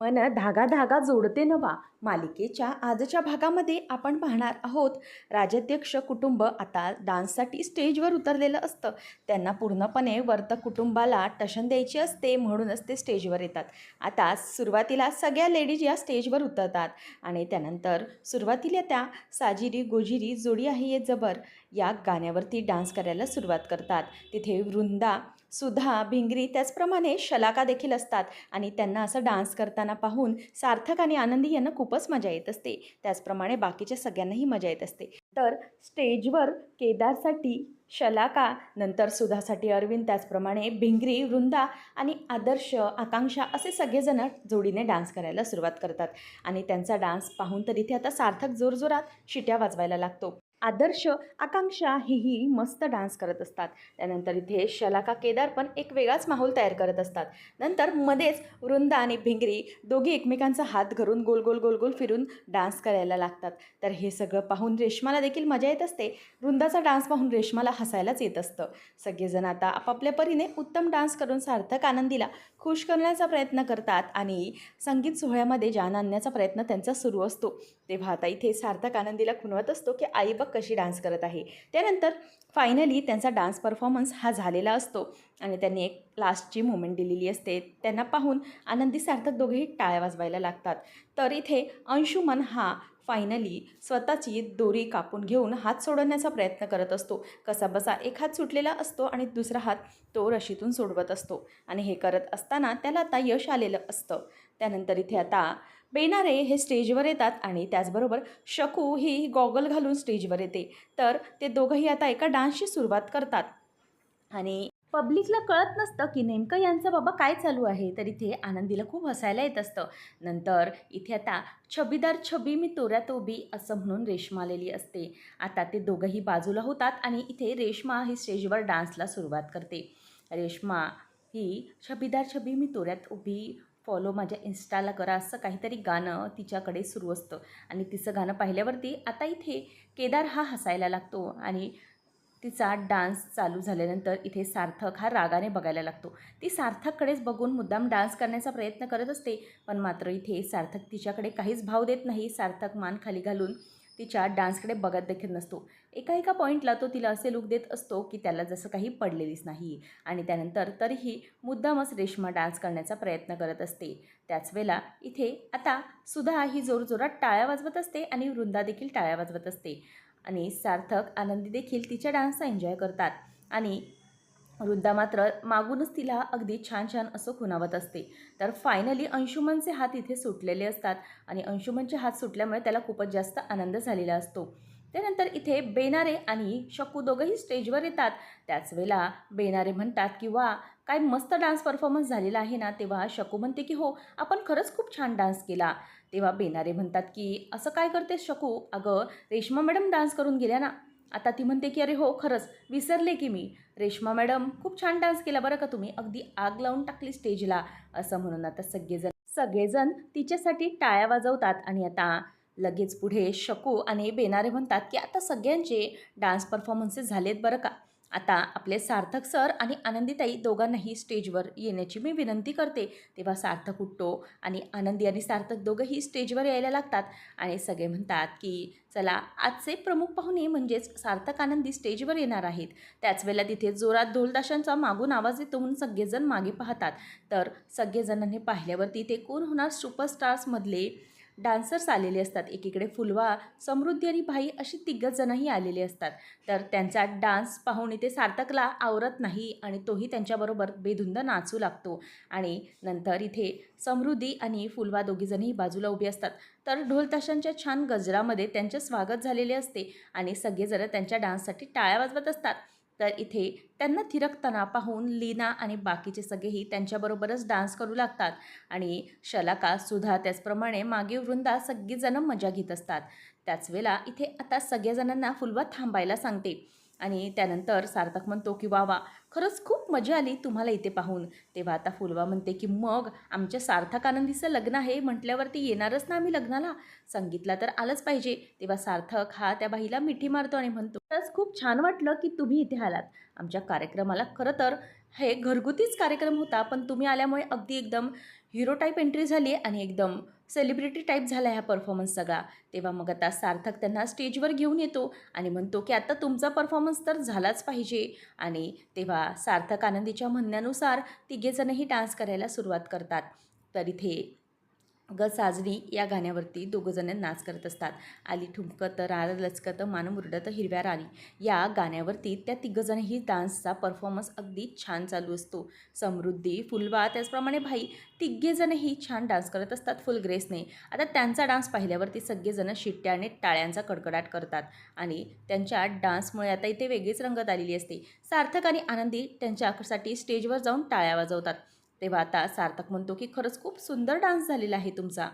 मन धागा धागा जोडते नवा मालिकेच्या आजच्या भागामध्ये आपण पाहणार आहोत राजाध्यक्ष कुटुंब आता डान्ससाठी स्टेजवर उतरलेलं असतं. त्यांना पूर्णपणे वर्त कुटुंबाला टशन द्यायची असते म्हणूनच ते स्टेजवर येतात. आता सुरुवातीला सगळ्या लेडीज या स्टेजवर उतरतात आणि त्यानंतर सुरुवातीला त्या साजिरी गोजिरी जोडी आहे ये जबर. या गाण्यावरती डान्स करायला सुरुवात करतात. तिथे वृंदा सुधा भिंगरी त्याचप्रमाणे शलाका देखील असतात आणि त्यांना असं डान्स करताना पाहून सार्थक आणि आनंदी यांना खूपच मजा येत असते. त्याचप्रमाणे बाकीच्या सगळ्यांनाही मजा येत असते. तर स्टेजवर केदारसाठी शलाका नंतर सुधासाठी अरविंद त्याचप्रमाणे भिंगरी वृंदा आणि आदर्श आकांक्षा असे सगळेजण जोडीने डान्स करायला सुरुवात करतात. आणि त्यांचा डान्स पाहून तर इथे आता सार्थक जोरजोरात शिट्या वाजवायला लागतो. आदर्श आकांक्षा हीही मस्त डान्स करत असतात. त्यानंतर इथे शलाका केदार पण एक वेगळाच माहोल तयार करत असतात. नंतर मध्येच वृंदा आणि भिंगरी दोघी एकमेकांचा हात घरून गोल गोल गोल गोल फिरून डान्स करायला लागतात. तर हे सगळं पाहून रेश्माला देखील मजा येत असते. वृंदाचा डान्स पाहून रेश्माला हसायलाच येत असतं. सगळेजण आता आपापल्या परीने उत्तम डान्स करून सार्थक आनंदीला खुश करण्याचा प्रयत्न करतात आणि संगीत सोहळ्यामध्ये जान आणण्याचा प्रयत्न त्यांचा सुरू असतो. तेव्हा आता इथे सार्थक आनंदीला खुणवत असतो की आई बघ कशी डान्स करत आहे. त्यानंतर फायनली त्यांचा डान्स परफॉर्मन्स हा झालेला असतो आणि त्यांनी एक लास्टची मुमेंट दिलेली असते. त्यांना पाहून आनंदी सार्थक दोघेही टाळ्या वाजवायला लागतात. तर इथे अंशुमन हा फायनली स्वतःची दोरी कापून घेऊन हात सोडवण्याचा प्रयत्न करत असतो. कसाबसा एक हात सुटलेला असतो आणि दुसरा हात तो रशीतून सोडवत असतो. आणि हे करत असताना त्याला आता यश आलेलं असतं. त्यानंतर इथे आता बेनारे हे स्टेजवर येतात आणि त्याचबरोबर शकू ही गॉगल घालून स्टेजवर येते. तर ते दोघंही आता एका डान्सची सुरुवात करतात. आणि पब्लिकला कळत नसतं की नेमकं यांचं बाबा काय चालू आहे. तर इथे आनंदीला खूप हसायला येत असतं. नंतर इथे आता छबीदार छबी मी तोऱ्यात उभी असं म्हणून रेश्मा आलेली असते. आता ते दोघंही बाजूला होतात आणि इथे रेश्मा ही स्टेजवर डान्सला सुरुवात करते. रेश्मा ही छबीदार छबी मी तोऱ्यात उभी फॉलो माझ्या इन्स्टाला करा असं काहीतरी गाणं तिच्याकडे सुरू असतं. आणि तिचं गाणं पाहिल्यावरती आता इथे केदार हा हसायला लागतो आणि तिचा डान्स चालू झाल्यानंतर इथे सार्थक हा रागाने बघायला लागतो. ती सार्थककडेच बघून मुद्दाम डान्स करण्याचा प्रयत्न करत असते पण मात्र इथे सार्थक तिच्याकडे काहीच भाव देत नाही. सार्थक मान खाली घालून तिच्या डान्सकडे बघत देखील नसतो. एका एका पॉईंटला तो तिला असे लुक देत असतो की त्याला जसं काही पडलेलीच नाही आणि त्यानंतर तरीही मुद्दामच रेश्मा डान्स करण्याचा प्रयत्न करत असते. त्याच वेळेला इथे आता सुधा ही जोरजोरात टाळ्या वाजवत असते आणि वृंदा देखील टाळ्या वाजवत असते. आणि सार्थक आनंदी देखील तिच्या डान्सचा एन्जॉय करतात. आणि वृद्धा मात्र मागूनच तिला अगदी छान छान असं खुणावत असते. तर फायनली अंशुमनचे हात इथे सुटलेले असतात आणि अंशुमनचे हात सुटल्यामुळे त्याला खूपच जास्त आनंद झालेला असतो. त्यानंतर इथे बेनारे आणि शकू दोघंही स्टेजवर येतात. त्याच वेळेला बेनारे म्हणतात किंवा काय मस्त डान्स परफॉर्मन्स झालेला आहे ना तेव्हा शकू म्हणते की हो आपण खरंच खूप छान डान्स केला. तेव्हा बेनारे म्हणतात की असं काय करते शकू? अगं रेश्मा मॅडम डान्स करून गेल्या ना. आता ती म्हणते की अरे हो खरंच विसरले की मी. रेश्मा मॅडम खूप छान डान्स केला बरं का तुम्ही? अगदी आग लावून टाकली स्टेजला. असं म्हणून आता सगळेजण सगळेजण तिच्यासाठी टाळ्या वाजवतात आणि आता लगेच पुढे शकू आणि बेनारे म्हणतात की आता सगळ्यांचे डान्स परफॉर्मन्सेस झालेत बरं का. आता आपले सार्थक सर आणि आनंदीताई दोघांनाही स्टेजवर येण्याची मी विनंती करते. तेव्हा सार्थक उठतो आणि आनंदी आणि सार्थक दोघंही स्टेजवर यायला लागतात आणि सगळे म्हणतात की चला आजचे प्रमुख पाहुणे म्हणजेच सार्थक आनंदी स्टेजवर येणार आहेत. त्याच वेळेला तिथे जोरात ढोलताशांचा मागून आवाज येतो म्हणून सगळेजण मागे पाहतात. तर सगळेजणांनी पाहिल्यावरती ते कोण होणार? सुपरस्टार्समधले डान्सर्स आलेले असतात. एकीकडे फुलवा समृद्धी आणि भाई अशी तिघच आलेले असतात. तर त्यांचा डान्स पाहून इथे सार्थकला आवरत नाही आणि तोही त्यांच्याबरोबर बेधुंद नाचू लागतो. आणि नंतर इथे समृद्धी आणि फुलवा दोघीजणही बाजूला उभी असतात. तर ढोलताशांच्या छान गजरामध्ये त्यांचे स्वागत झालेले असते आणि सगळेजण त्यांच्या डान्ससाठी टाळ्या वाजवत असतात. तर इथे त्यांना थिरकताना पाहून लीना आणि बाकीचे सगळेही त्यांच्याबरोबरच डान्स करू लागतात. आणि शलाका सुद्धा त्याचप्रमाणे मागे वृंदा सगळीजणं मजा घेत असतात. त्याच वेळेला इथे आता सगळ्याजणांना फुलवा थांबायला सांगते. आणि त्यानंतर सार्थक म्हणतो की वा वा खरंच खूप मजा आली तुम्हाला इथे पाहून. तेव्हा आता फुलवा म्हणते की मग आमच्या सार्थक आनंदीचं लग्न आहे म्हटल्यावरती येणारच ना आम्ही लग्नाला? संगीतला तर आलंच पाहिजे. तेव्हा सार्थक हा त्या बाईला मिठी मारतो आणि म्हणतो खरंच खूप छान वाटलं की तुम्ही इथे आलात. आमच्या कार्यक्रमाला खरं तर हे घरगुतीच कार्यक्रम होता पण तुम्ही आल्यामुळे अगदी एकदम हिरो टाईप एंट्री झाली आणि एकदम सेलिब्रिटी टाईप झाला ह्या परफॉर्मन्स सगळा. तेव्हा मग आता सार्थक त्यांना स्टेजवर घेऊन येतो आणि म्हणतो की आता तुमचा परफॉर्मन्स तर झालाच पाहिजे. आणि तेव्हा सार्थक आनंदीच्या म्हणण्यानुसार तिघेजणही डान्स करायला सुरुवात करतात. तर इथे ग साजरी या गाण्यावरती दोघंजण नाच करत असतात. आली ठुमकत रार लचकत मान मुरडत हिरव्या राणी. या गाण्यावरती त्या तिघंजणही डान्सचा परफॉर्मन्स अगदी छान चालू असतो. समृद्धी फुलवा त्याचप्रमाणे भाई तिघेजणही छान डान्स करत असतात फुल ग्रेसने. आता त्यांचा डान्स पाहिल्यावरती सगळेजण शिट्ट्या आणि टाळ्यांचा कडकडाट करतात. आणि त्यांच्या डान्समुळे आता इथे वेगळीच रंगत आलेली असते. सार्थक आणि आनंदी त्यांच्यासाठी स्टेजवर जाऊन टाळ्या वाजवतात. तेव्हा आता सार्थक म्हणतो की खरंच खूप सुंदर डान्स झालेला आहे तुमचा.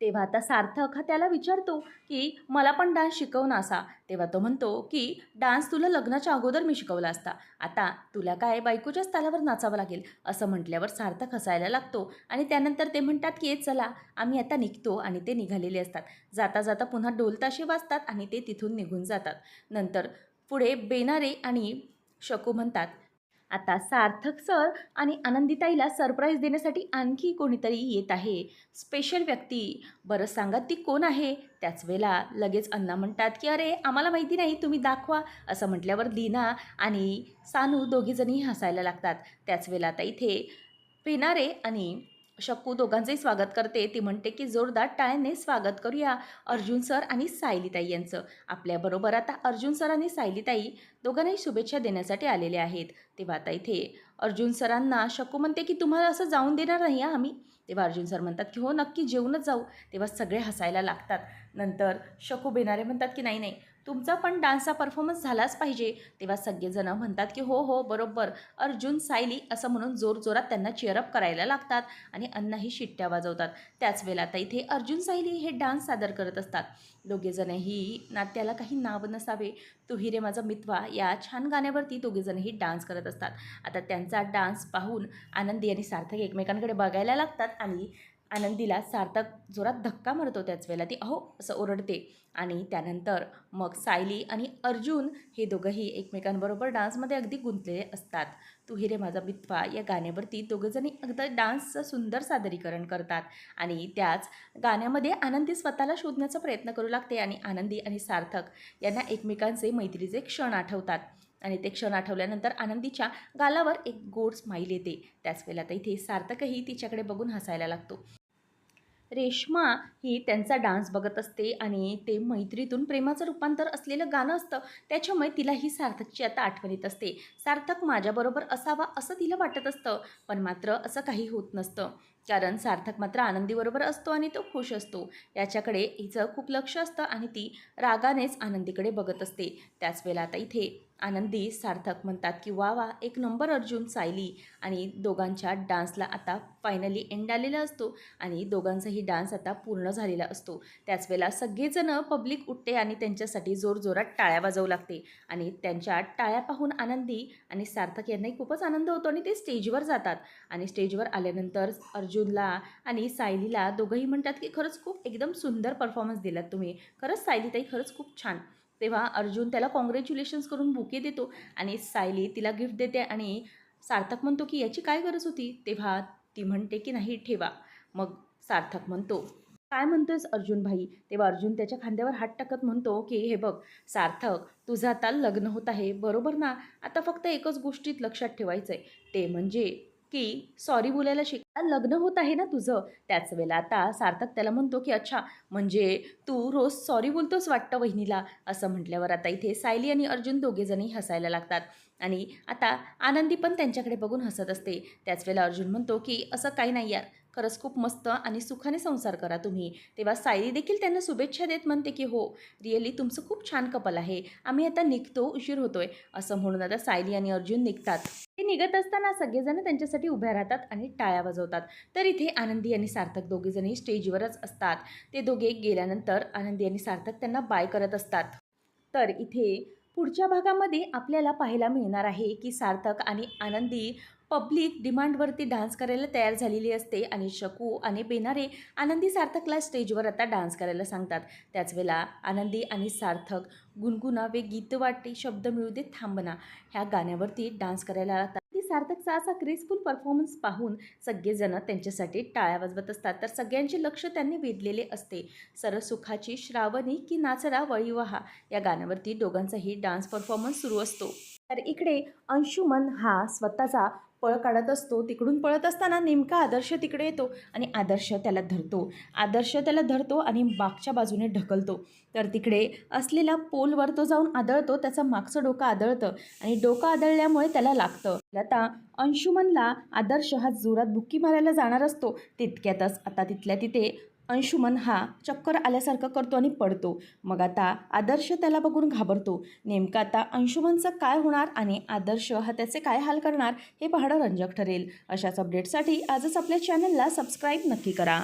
तेव्हा आता सार्थक हा त्याला विचारतो की मला पण डान्स शिकव ना असा. तेव्हा तो म्हणतो की डान्स तुला लग्नाच्या अगोदर मी शिकवला असता. आता तुला काय बायकोच्याच तालावर नाचावं लागेल. असं म्हटल्यावर सार्थक हसायला लागतो आणि त्यानंतर ते म्हणतात की "ए, चला आम्ही आता निघतो. आणि ते निघालेले असतात. जाता जाता पुन्हा ढोलताशे वाजतात आणि ते तिथून निघून जातात. नंतर पुढे बेनारे आणि शकू म्हणतात आता सार्थक सर आणि आनंदीताईला सरप्राईज देण्यासाठी आणखी कोणीतरी येत आहे. स्पेशल व्यक्ती. बरं सांगा ती कोण आहे? त्याच वेळेला लगेच अण्णा म्हणतात की अरे आम्हाला माहिती नाही तुम्ही दाखवा असं म्हटल्यावर दीना आणि सानू दोघीजणी हसायला लागतात. त्याच वेळेला आता इथे पेनारे आणि शक्कू दोघांचंही स्वागत करते. ती म्हणते की जोरदार टाळ्याने स्वागत करूया अर्जुन सर आणि सायलीताई यांचं. आपल्याबरोबर आता अर्जुन सर आणि सायलीताई दोघांनाही शुभेच्छा देण्यासाठी आलेले आहेत. तेव्हा आता इथे अर्जुन सरांना शक्कू म्हणते की तुम्हाला असं जाऊन देणार नाही आम्ही? तेव्हा अर्जुन सर म्हणतात की हो नक्की जेवूनच जाऊ. तेव्हा सगळे हसायला लागतात. नंतर शकू बेनारे म्हणतात की नाही नाही तुमचा पण डान्सचा परफॉर्मन्स झालाच पाहिजे. तेव्हा सगळेजण म्हणतात की हो हो बरोबर. अर्जुन सायली असं म्हणून जोरजोरात त्यांना चिअरअप करायला लागतात आणि अन्नाही शिट्ट्या वाजवतात. त्याच वेळेला आता इथे अर्जुन सायली हे डान्स सादर करत असतात. दोघेजणही नात्याला काही नाव नसावे. तू हिरे माझा मितवा या छान गाण्यावरती दोघेजणही डान्स करत असतात. आता त्यांचा डान्स पाहून आनंदी आणि सार्थक एकमेकांकडे बघायला लागतात आणि आनंदीला सार्थक जोरात धक्का मारतो त्याच वेळेला ती अहो असं ओरडते. आणि त्यानंतर मग सायली आणि अर्जुन हे दोघंही एकमेकांबरोबर डान्समध्ये अगदी गुंतलेले असतात. तू हिरे माझा बित्वा या गाण्यावरती दोघंजणी अगदी डान्सचं सुंदर सादरीकरण करतात. आणि त्याच गाण्यामध्ये आनंदी स्वतःला शोधण्याचा प्रयत्न करू लागते आणि आनंदी आणि सार्थक यांना एकमेकांचे मैत्रीचे क्षण आठवतात. आणि ते क्षण आठवल्यानंतर आनंदीच्या गालावर एक गोड स्माईल येते. त्याच वेळेला तर इथे सार्थकही तिच्याकडे बघून हसायला लागतो. रेश्मा ही त्यांचा डान्स बघत असते आणि ते मैत्रीतून प्रेमाचं रूपांतर असलेलं गाणं असतं. त्याच्यामुळे तिला ही सार्थकची आता आठवण येत असते. सार्थक माझ्याबरोबर असावा असं तिला वाटत असतं पण मात्र असं काही होत नसतं. कारण सार्थक मात्र आनंदीबरोबर असतो आणि तो खुश असतो. याच्याकडे हिचं खूप लक्ष असतं आणि ती रागानेच आनंदीकडे बघत असते. त्याच वेळेला आता इथे आनंदी सार्थक म्हणतात की वा वा एक नंबर अर्जुन सायली. आणि दोघांच्या डान्सला आता फायनली एंड आलेला असतो आणि दोघांचाही डान्स आता पूर्ण झालेला असतो. त्याच वेळेला सगळेजणं पब्लिक उठते आणि त्यांच्यासाठी जोरजोरात टाळ्या वाजवू लागते आणि त्यांच्या टाळ्या पाहून आनंदी आणि सार्थक यांनाही खूपच आनंद होतो आणि ते स्टेजवर जातात. आणि स्टेजवर आल्यानंतर अर्जुन अर्जुनला आणि सायलीला दोघंही म्हणतात की खरंच खूप एकदम सुंदर परफॉर्मन्स दिलात तुम्ही. खरंच सायलीताई खरंच खूप छान. तेव्हा अर्जुन त्याला कॉंग्रॅच्युलेशन्स करून बुके देतो आणि सायली तिला गिफ्ट देते आणि सार्थक म्हणतो की याची काय गरज होती? तेव्हा ती म्हणते की नाही ठेवा. मग सार्थक म्हणतो काय म्हणतोयस अर्जुन भाई? तेव्हा अर्जुन त्याच्या खांद्यावर हात टाकत म्हणतो की हे बघ सार्थक तुझं आता लग्न होत आहे बरोबर ना? आता फक्त एकच गोष्टीत लक्षात ठेवायचं आहे ते म्हणजे की सॉरी बोलायला शिका लग्न होत आहे ना तुझं. त्याच वेळेला आता सार्थक त्याला म्हणतो की अच्छा म्हणजे तू रोज सॉरी बोलतोस वाटतं वहिनीला? असं म्हटल्यावर आता इथे सायली आणि अर्जुन दोघेजणही हसायला लागतात. आणि आता आनंदी पण त्यांच्याकडे बघून हसत असते. त्याच वेळेला अर्जुन म्हणतो की असं काही नाही यार. खरंच खूप मस्त आणि सुखाने संसार करा तुम्ही. तेव्हा सायली देखील त्यांना शुभेच्छा देत म्हणते की हो रिअली तुमचं खूप छान कपल आहे. आम्ही आता निघतो उशीर होतोय. असं म्हणून आता सायली आणि अर्जुन निघतात. ते निघत असताना सगळेजण त्यांच्यासाठी उभ्या राहतात आणि टाळ्या वाजवतात. तर इथे आनंदी आणि सार्थक दोघेजणही स्टेजवरच असतात. ते दोघे गेल्यानंतर आनंदी आणि सार्थक त्यांना बाय करत असतात. तर इथे पुढच्या भागामध्ये आपल्याला पाहायला मिळणार आहे की सार्थक आणि आनंदी पब्लिक डिमांडवरती डान्स करायला तयार झालेली असते आणि शकू आणि बेनारे आनंदी सार्थकला स्टेजवर आता डान्स करायला सांगतात. त्याच वेळेला आनंदी आणि सार्थक गुणगुणावे गीत वाटे शब्द मिळू दे थांबना. ह्या गाण्यावरती डान्स करायला लागतात सार्थकचा असा ग्रेसफुल परफॉर्मन्स पाहून सगळेजण त्यांच्यासाठी टाळ्या वाजवत असतात. तर सगळ्यांचे लक्ष त्यांनी वेधलेले असते. सरसुखाची श्रावणी की नाचरा वळी वहा या गाण्यावरती दोघांचाही डान्स परफॉर्मन्स सुरू असतो. तर इकडे अंशुमन हा स्वतःचा पळ काढत असतो. तिकडून पळत असताना नेमका आदर्श तिकडे येतो आणि आदर्श त्याला धरतो. आदर्श त्याला धरतो आणि मागच्या बाजूने ढकलतो. तर तिकडे असलेल्या पोलवर तो जाऊन आदळतो. त्याचं मागचं डोकं आदळतं आणि डोकं आदळल्यामुळे त्याला लागतं. आता अंशुमनला आदर्श हा जोरात बुक्की मारायला जाणार असतो. तितक्यातच आता तिथल्या तिथे अंशुमन हा चक्कर आल्यासारखं करतो आणि पडतो. मग आता आदर्श त्याला बघून घाबरतो. नेमकं आता अंशुमनचं काय होणार आणि आदर्श हा त्याचे काय हाल करणार हे पाहणं रंजक ठरेल. अशाच अपडेटसाठी आजच आपल्या चॅनलला सबस्क्राईब नक्की करा.